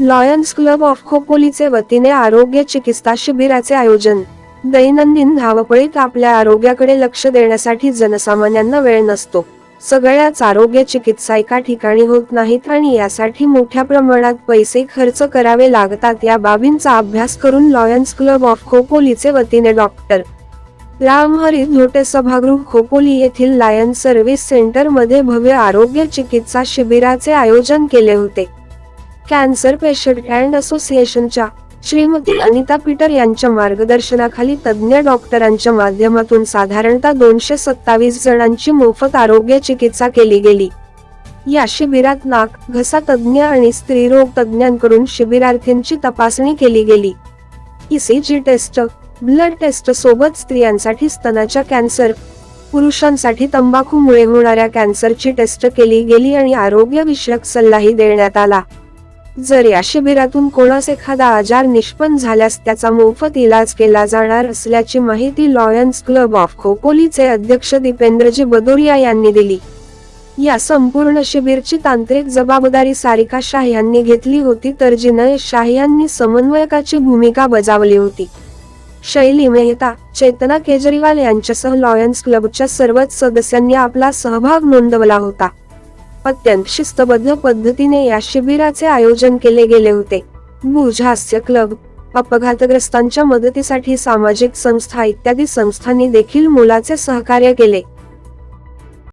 Lions club of खोपोलीचे वतीने आरोग्य चिकित्सा शिबिराचे आयोजन. दैनंदिन धावपळीत आपल्या आरोग्याकडे लक्ष देण्यासाठी जनसामान्यांना वेळ नसतो. सगळ्याच आरोग्य चिकित्सा एका ठिकाणी होत नाहीत आणि यासाठी मोठ्या प्रमाणात पैसे खर्च करावे लागतात या बाबींचा अभ्यास करून लॉयन्स क्लब ऑफ खोपोलीचे वतीने डॉक्टर रामहरी धोटे सभागृह खोपोली येथील लायन सर्व्हिस सेंटरमध्ये भव्य आरोग्य चिकित्सा शिबिराचे आयोजन केले होते. कॅन्सर पेशंट अँड असोसिएशनच्या श्रीमती अनिता पीटर यांच्या मार्गदर्शनाखाली तज्ज्ञ डॉक्टरांच्या माध्यमातून साधारणतः दोनशे सत्तावीस जणांची मोफत आरोग्य चिकित्सा केली गेली. या शिबिरात नाक घसा तज्ज्ञ आणि स्त्रीरोग तज्ज्ञांकडून शिबिरार्थींची तपासणी केली गेली. ईसीजी टेस्ट ब्लड टेस्ट सोबत स्त्रियांसाठी स्तनाच्या कॅन्सर पुरुषांसाठी तंबाखूमुळे होणाऱ्या कॅन्सरची टेस्ट केली गेली आणि आरोग्य विषयक सल्लाही देण्यात आला. जर या शिबिरातून कोणास एखादा आजार निष्पन्न झाल्यास त्याचा मोफत इलाज केला जाणार असल्याची माहिती लॉयन्स क्लब ऑफ खोपोलीचे अध्यक्ष दीपेंद्रजी बदोरिया यांनी दिली. या संपूर्ण शिबिरची तांत्रिक जबाबदारी सारिका शाह यांनी घेतली होती तर जिनय शाह यांनी समन्वयकाची भूमिका बजावली होती. शैली मेहता चेतना केजरीवाल यांच्यासह लॉयन्स क्लबच्या सर्वच सदस्यांनी आपला सहभाग नोंदवला होता. अत्यंत शिस्तबद्ध पद्धतीने या शिबिराचे आयोजन केले गेले होते. भुज हास्य क्लब अपघातग्रस्तांच्या मदतीसाठी सामाजिक संस्था इत्यादी संस्थांनी देखील मोलाचे सहकार्य केले.